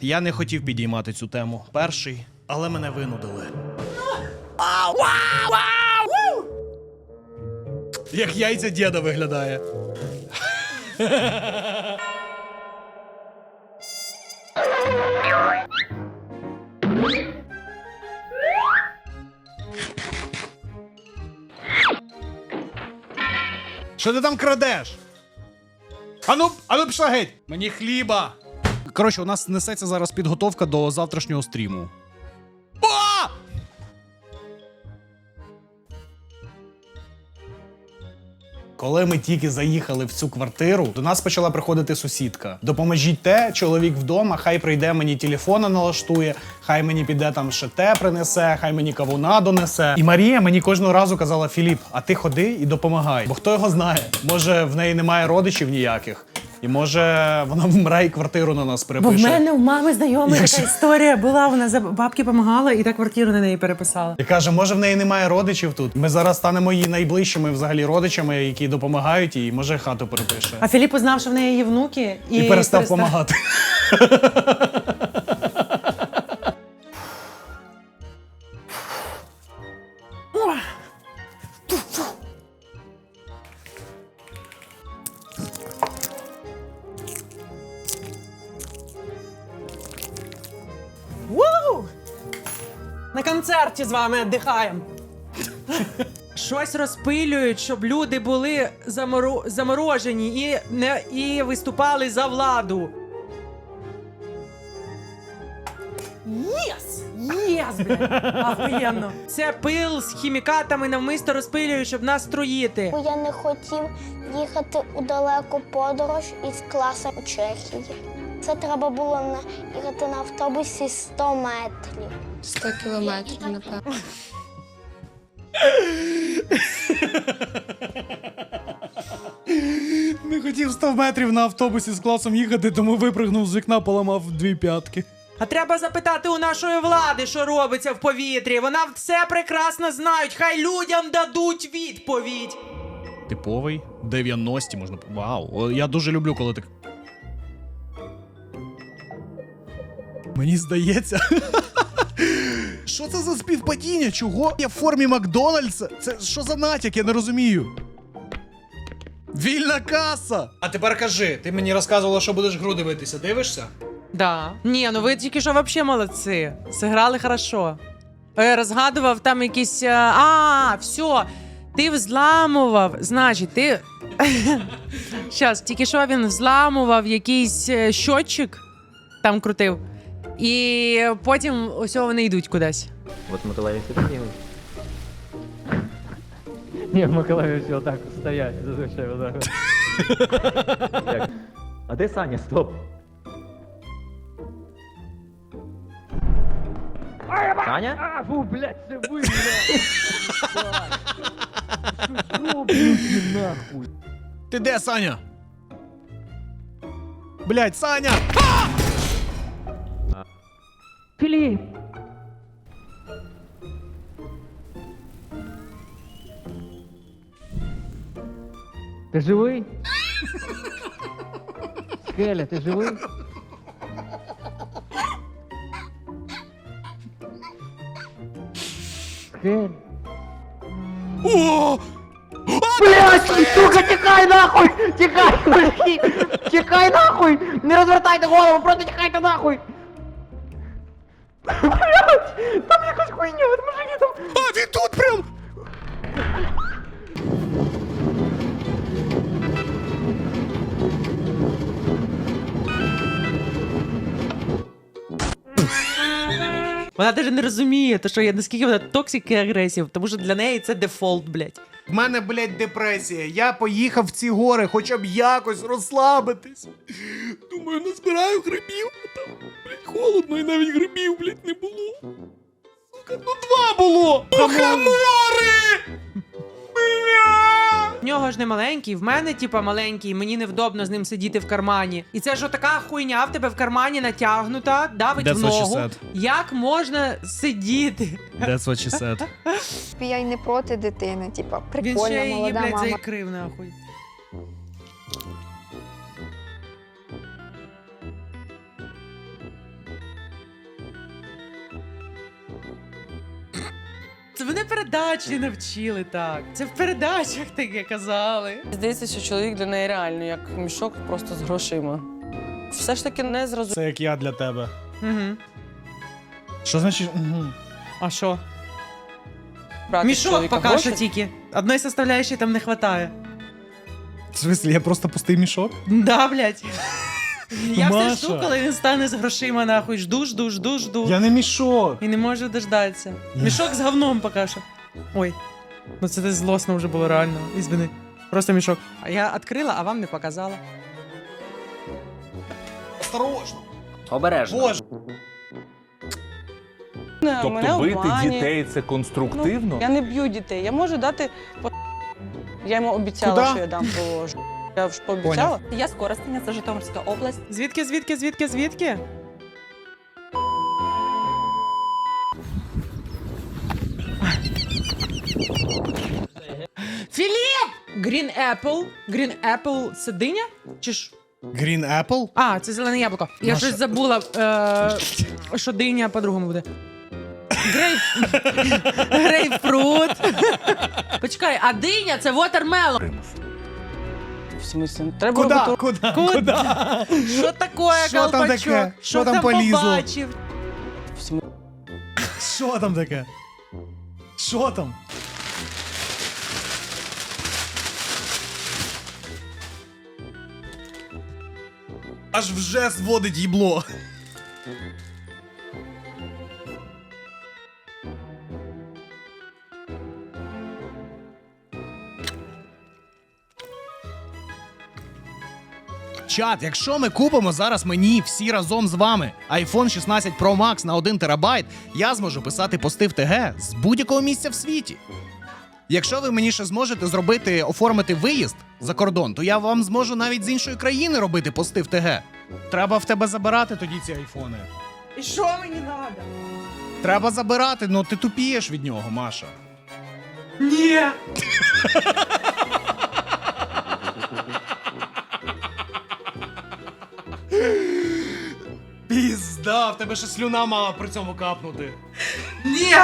Я не хотів підіймати цю тему перший, але мене винудили. Як яйця діда виглядає. Що ти там крадеш? Ану, ану пішла геть! Мені хліба! Коротше, у нас несеться зараз підготовка до завтрашнього стріму. О! Коли ми тільки заїхали в цю квартиру, до нас почала приходити сусідка. Допоможіть те, чоловік вдома, хай прийде мені телефона налаштує, хай мені піде там ще те принесе, хай мені кавуна донесе. І Марія мені кожного разу казала: Філіп, а ти ходи і допомагай. Бо хто його знає? Може, в неї немає родичів ніяких. І може вона вмре і квартиру на нас Бо в мене в мами знайома Якщо- така історія була. Вона за бабки допомагала і та квартиру на неї переписала. І каже, може в неї немає родичів тут. Ми зараз станемо її найближчими взагалі родичами, які допомагають їй, може хату перепише. А Філіп узнав, що в неї є внуки, і, І, перестав допомагати. з вами віддихаємо. Щось розпилюють, щоб люди були заморо... заморожені і, не... і виступали за владу. Єс! Єс, блядь! Охуєнно! Це пил з хімікатами навмисто розпилюють, щоб нас труїти. Бо я не хотів їхати у далеку подорож із класом у Чехії. Це треба було на їхати на автобусі 100 метрів. 100 кілометрів, напевно. Не хотів 100 метрів на автобусі з класом їхати, тому випрыгнув з вікна, поламав дві п'ятки. А треба запитати у нашої влади, що робиться в повітрі. Вона все прекрасно знають. Хай людям дадуть відповідь. Типовий 90 можна. Вау. О, Я дуже люблю, коли так. Мені здається. Що це за співпадіння? Чого я в формі Макдональдса? Це що за натяк? Я не розумію. Вільна каса! А тепер кажи, ти мені розказувала, що будеш гру дивитися. Дивишся? Да. Ні, ну ви тільки що взагалі молодці. Зіграли хорошо. Е, розгадував там якісь. е, А, все. Ти взламував. Значить, ти. Щас, тільки що він взламував якийсь е, щотчик, там крутив. І потім ось вони йдуть кудись. Вот в Миколаїві всі так делают. Ні, в Миколаїві всі отак стоять, зазвичай отак. А де Саня? Стоп. Саня? А, фу, блядь, це ви, блядь! Що нахуй? Ти де, Саня? Блять, Саня! Філіп! Ти живий? Скеля, ти живий? Скель. О! Блять, сука, тікай нахуй! Тікай, мужики! Тікай нахуй! Не розвертайте голову, просто тікайте нахуй! Там якась хуйня, от мужики там... А, він тут прям! Вона навіть не розуміє, то що я наскільки вона токсик і агресів, тому що для неї це дефолт, блядь. В мене, блядь, депресія. Я поїхав в ці гори, хоча б якось розслабитись. Думаю, назбираю грибів, там, блядь, холодно і навіть грибів, блядь, не було. Сука, ну два було! Мухомори! Нього ж не маленький, в мене, типа, маленький, мені невдобно з ним сидіти в кармані. І це ж отака хуйня в тебе в кармані натягнута, давить That's в what she ногу. said. Як можна сидіти? That's what she said. Я й не проти дитини, типа, Він ще її, молода блядь, мама. закрив нахуй. Мене передачі навчили так. Це в передачах таке казали. Здається, що чоловік для неї реально як мішок просто з грошима. Все ж таки не зрозуміло. Це як я для тебе. Угу. Що значить? Угу. А що? брати з Мішок чоловіка поки гроші. що тільки. Одної составляючої там не вистачає. В смысле, я просто пустий мішок? Да, блядь. Я все Маша. жду, коли він стане з грошима, нахуй. Жду, жду, жду, жду. Я не мішок. І не можу дождатися. Я- Мішок з говном поки що. Ой. Ну це десь злосно вже було реально. Ізвини. Просто мішок. А я відкрила, а вам не показала. Осторожно. Обережно. Боже. Мене Тобто бити дітей це конструктивно? Ну, я не б'ю дітей. Я можу дати по... Я йому обіцяла, Куда? що я дам по ж- Я ж пообіцяла. Я з Коростеня, це Житомирська область. Звідки, звідки, звідки, звідки? Філіп! Green Apple. Green Apple це диня? Чи ж? Green Apple? А, це зелене яблуко. Я Маша- щось забула, е, що диня по-другому буде. Грейп... Грейпфрут. Почекай, а диня це watermelon. В смислі? Треба Куда? робити... Куда? Куда? Куда? Що таке, Що там колпачок? таке? Що там полізло? побачив? В смислі? Що там таке? Що там? Аж вже зводить їбло. Чат, якщо ми купимо зараз мені всі разом з вами iPhone 16 Pro Max на 1 терабайт, я зможу писати пости в ТГ з будь-якого місця в світі. Якщо ви мені ще зможете зробити, оформити виїзд за кордон, то я вам зможу навіть з іншої країни робити пости в ТГ. Треба в тебе забирати тоді ці айфони. І що мені треба? Треба забирати, ну ти тупієш від нього, Маша. Ні. Пізда, в тебе ще слюна мала при цьому капнути. Ні.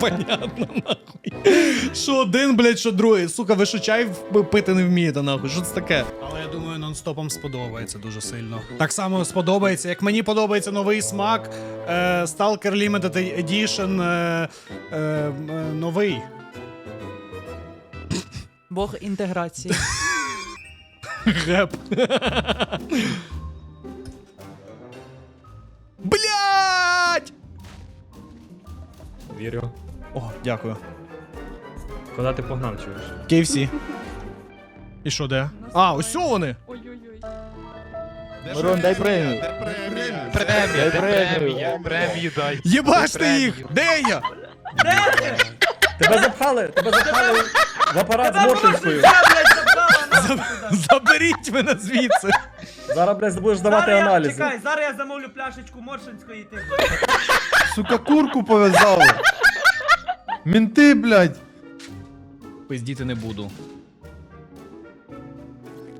Понятно, нахуй. Що один, блядь, що другий. Сука, ви що чай в- пити не вмієте, нахуй. Що це таке? Але я думаю, нон-стопом сподобається дуже сильно. Так само сподобається, як мені подобається новий смак е, Stalker Limited Edition е, е, е, новий. Бог інтеграції. Геп. Блять! Вірю. О, дякую. Куди ти погнав, чуєш? KFC. І що, де? А, ось вони! Мирон, дай премію. Дай премію. Премію дай. Єбаште їх! Де я? Тебе запхали! Тебе запхали в апарат з Моршинською. Заберіть мене звідси! Зараз, блядь, будеш здавати аналізи. зараз я замовлю пляшечку Моршинської ти. Сука, курку пов'язали. Мінти, блядь. Пиздіти не буду.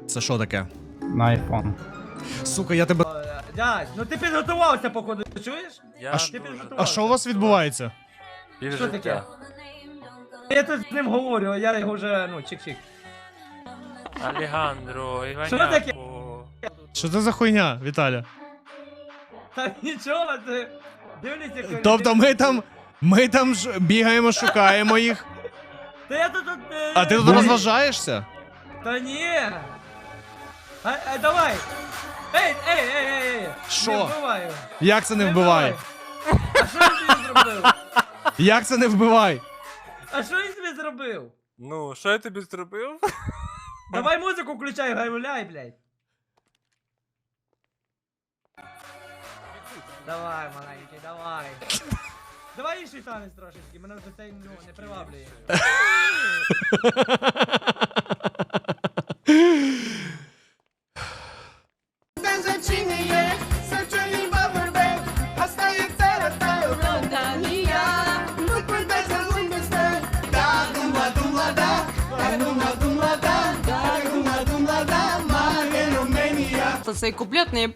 Це що таке? На айфон. Сука, я тебе. Дядь, ну ти підготувався, походу, чуєш? А, ш- Ти підготувався. а що у вас відбувається? Що таке? Я тут з ним говорю, а я його вже, ну, чик-чик. Алехандро, Що таке? Що це за хуйня, Віталя? Та нічого, ти дивлюся, коли... Тобто ми там. Ми там ж бігаємо, шукаємо їх. Та я тут... е, А ти тут розважаєшся? Та ні. А, а давай. Ей, ей, ей, ей, ей. Що? Не вбивай його. Як це не вбиває? А що тобі зробив? Як це не вбивай? А що він тобі зробив? Ну, що я тобі зробив? Давай музику включай, гайвуляй, блядь. Давай, маленький, давай. Давай інший танець трошечки, мене вже цей ну, не приваблює. Та зачинеє, просто цей куплет, не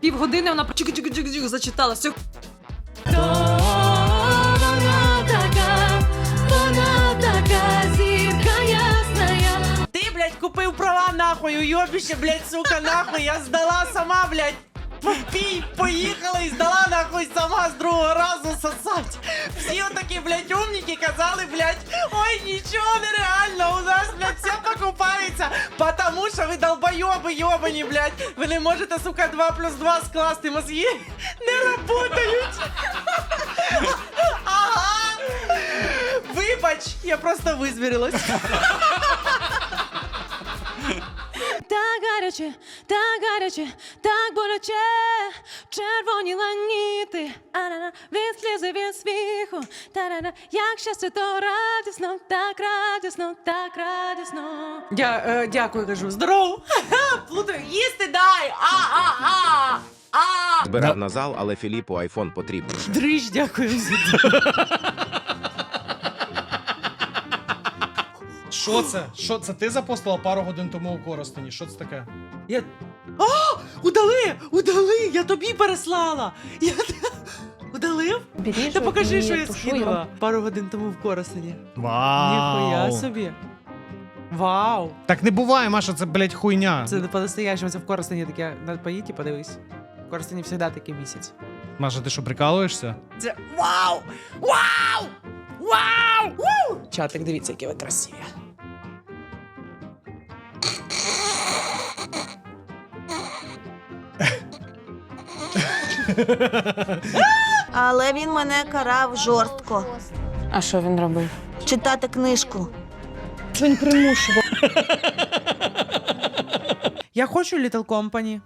півгодини вона чик-чик-чик-чик зачитала. Все. Ти, блядь, купив права нахуй, уйобище, блядь, сука, нахуй, я здала сама, блядь. Пій, поїхала і здала нахуй сама з другого разу сосать. Всі отакі, блядь, умніки казали, блядь, ой, нічого нереально, потому що ви долбойоби йобані, блядь. Ви не можете, сука, 2 плюс 2 скласти, мозги не работають. Ага. Вибач, я просто визвірилась. Так гаряче, так гаряче, так боляче, червоні ланіти, а-на-на, від слізи, від сміху, та-на-на, як щастя, то радісно, так радісно, так радісно. Я е, дякую, кажу. Здорово! Плутаю, їсти дай! А-а-а! А! Збирав на зал, але Філіпу айфон потрібен. Дриж, дякую. Що це? Що це? Ти запостила пару годин тому у Коростені? Що це таке? Я... А! Удали! Удали! Я тобі переслала! Я... Удалив? Та покажи, що я скинула пару годин тому в Коростені. Ніхуя собі. Вау! Так не буває, Маша, це, блядь, хуйня. Це не по-настоящему, це в Коростені таке. На поїдь і подивись. В Коростені завжди такий місяць. Маша, ти що, прикалуєшся? Це вау! Вау! Вау! Вау! Чатик, дивіться, які ви красиві. Але він мене карав жорстко. А що він робив? Читати книжку. Він примушував. Я хочу Little Company.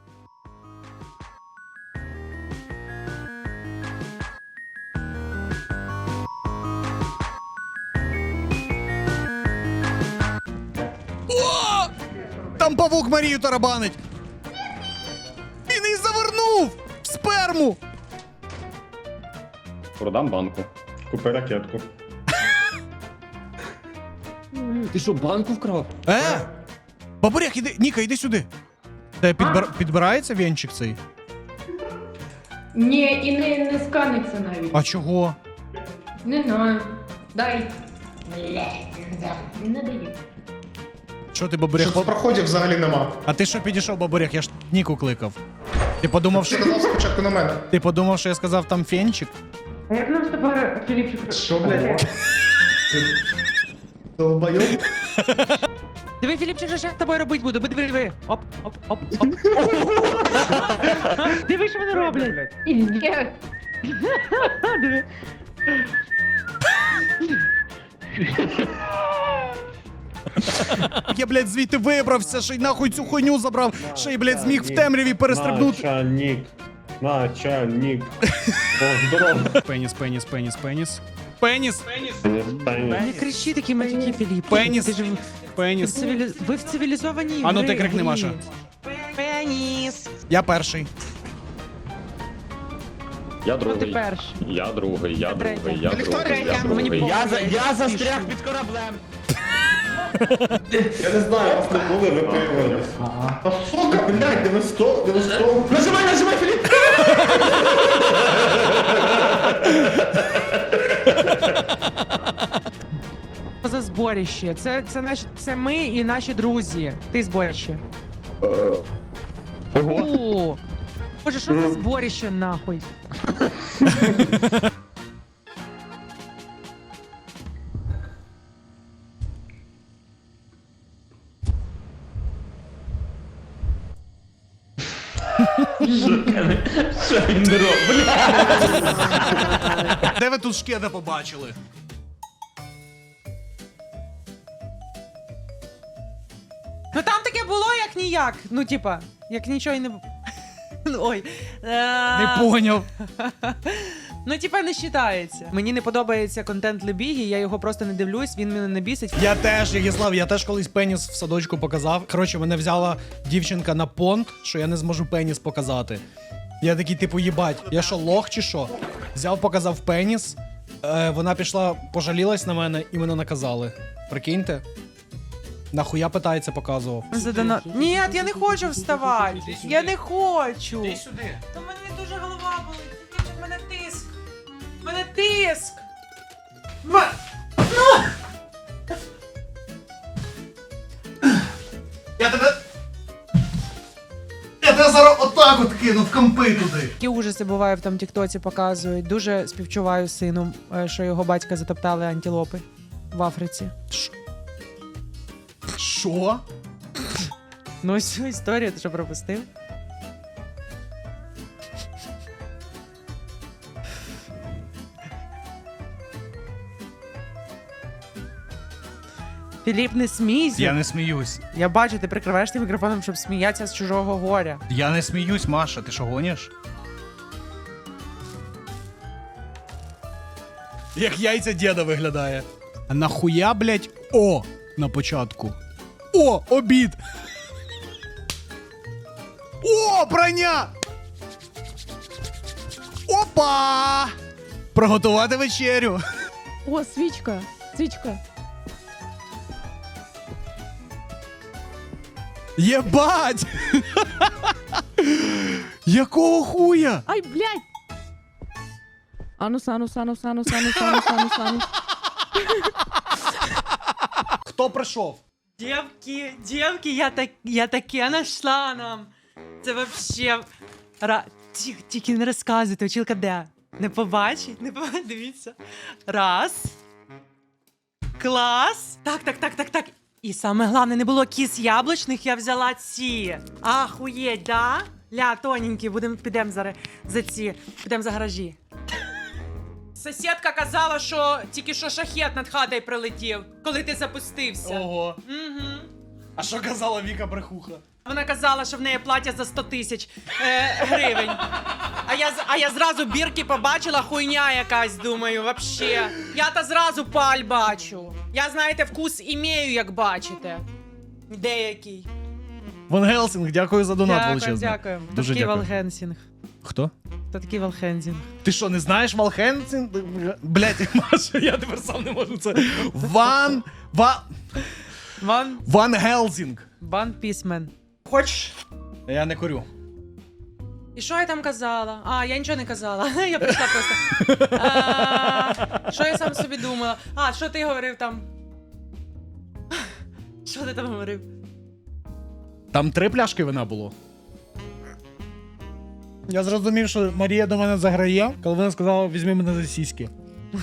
Там павук Марію тарабанить! Він її завернув! Сперму! Продам банку. Купи ракетку. Ти що, банку вкрав? Е! Бабурях, іди, Ніка, іди сюди. Та підбир... підбирається венчик цей? Ні, і не, не сканиться навіть. А чого? Не знаю. Дай. Не даю. Що ти, бабурях? в проході взагалі нема. А ти що підійшов, бабурях? Я ж Ніку кликав. Ти подумав, що... Сказав спочатку на мене. Ти подумав, що я сказав там фенчик? А як нам з тобою, Філіпчик? Що, блядь? Долбайом? Диви, Філіпчик, що я з тобою робити буду. Диви, диви. Оп, оп, оп, оп. Диви, що вони роблять. Ідея. Диви. Я, блядь, звідти вибрався, ще й нахуй цю хуйню забрав, ще й, блядь, зміг в темряві перестрибнути. Начальник. Начальник. О, здорово. Пеніс, пеніс, пеніс, пеніс. Пеніс! Не кричи такі матюки, Філіп. Пеніс. Ти ж в- Пеніс. цивілі... ви в цивілізованій А ну, гри- ти крикни, грі. Маша. Пеніс. Я перший. Я Ну ти перший. Я другий, я другий, я другий, я другий. похуй. Я застряг під кораблем. Я не знаю, вас не були, ви появились. Та сука, блядь, 90, 90. Нажимай, нажимай, Філіп! за зборище. Це, це, наш, це ми і наші друзі. Ти зборище. О, Боже, що за зборище нахуй? Де ви тут шкеда побачили? Ну там таке було як ніяк. Ну, типа, як нічого й не. бу- Ну, Ой. Е, Не поняв. Ну, типа, не вважається. Мені не подобається контент Лебігі, я його просто не дивлюсь, він мене не бісить. Я теж, Ягіслав, я теж колись пеніс в садочку показав. Коротше, мене взяла дівчинка на понт, що я не зможу пеніс показати. Я такий, типу, їбать, я що, лох чи що? Взяв, показав пеніс. Е, вона пішла, пожалілась на мене і мене наказали. Прикиньте. Нахуя питається, показував. Задана... Ні, я не хочу вставати. Я не хочу. Іди сюди. Та мене дуже голова болить. В мене тиск. В мене тиск. Ма- Я тебе. Тебе зараз отак от кину в компи туди. Які ужаси буває в там Тіктоці показують. Дуже співчуваю сину, е, що його батька затоптали антилопи в Африці. Що? Ну ось цю історію ти що пропустив? Філіп, не смійся. Я не сміюсь. Я бачу, ти прикриваєш ти мікрофоном, щоб сміятися з чужого горя. Я не сміюсь, Маша, ти що гониш? Як яйця діда виглядає. А нахуя, блять, о на початку. О, обід. О, броня! Опа! Приготувати вечерю. О, свічка, свічка. Єбать! Якого хуя? Ай, блядь! Анус, анус, анус, анус, анус, анус, анус, анус. Хто прийшов? Дівки, дівки, я, так, я таке нашла нам. Це вообще. Ра... Тільки, тільки не розказуйте, училка де? Не побачить? Не побачить, дивіться. Раз. Клас. Так, так, так, так, так. І саме головне, не було кіс яблучних, я взяла ці. Ахуєть, да? Ля, тоненькі, будемо підемо зараз за ці. Підемо за гаражі. Сусідка казала, що тільки що шахет над хатою прилетів, коли ти запустився. Ого. Угу. А що казала Віка Брехуха? Вона казала, що в неї плаття за 100 тисяч е, гривень. А я, з- а я зразу бірки побачила, хуйня якась, думаю, вообще. Я та зразу паль бачу. Я, знаєте, вкус імею, як бачите. Деякий. Ван Гелсінг, дякую за донат Дякую, величезний. дякую. Хто Дуже такий дякую. Валхенсінг? Хто? Хто такий Валхенсінг? Ти що, не знаєш Валхенсінг? Блять, Маша, я тепер сам не можу це. Ван. Ва... Ван, Ван Гелсінг. Ван Пісмен. Хочеш? Я не курю. І що я там казала? А, я нічого не казала. Я прийшла просто. А, Що я сам собі думала? А, що ти говорив там? Що ти там говорив? Там три пляшки вина було. Я зрозумів, що Марія до мене заграє, коли вона сказала, візьми мене за сіськи.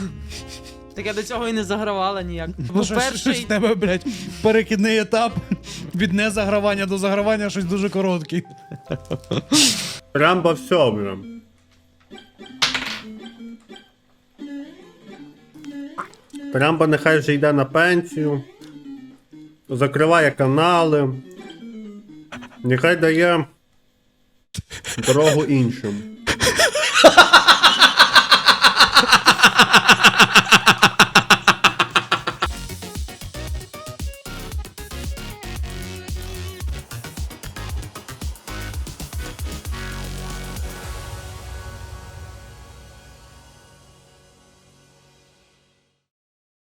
Так я до цього і не загравала ніяк. Ну, Бо щось, щось в тебе, блядь, перекидний етап від незагравання до загравання щось дуже короткий. Прям по все, прям. Прямбо нехай вже йде на пенсію. Закриває канали. Нехай дає дорогу іншим.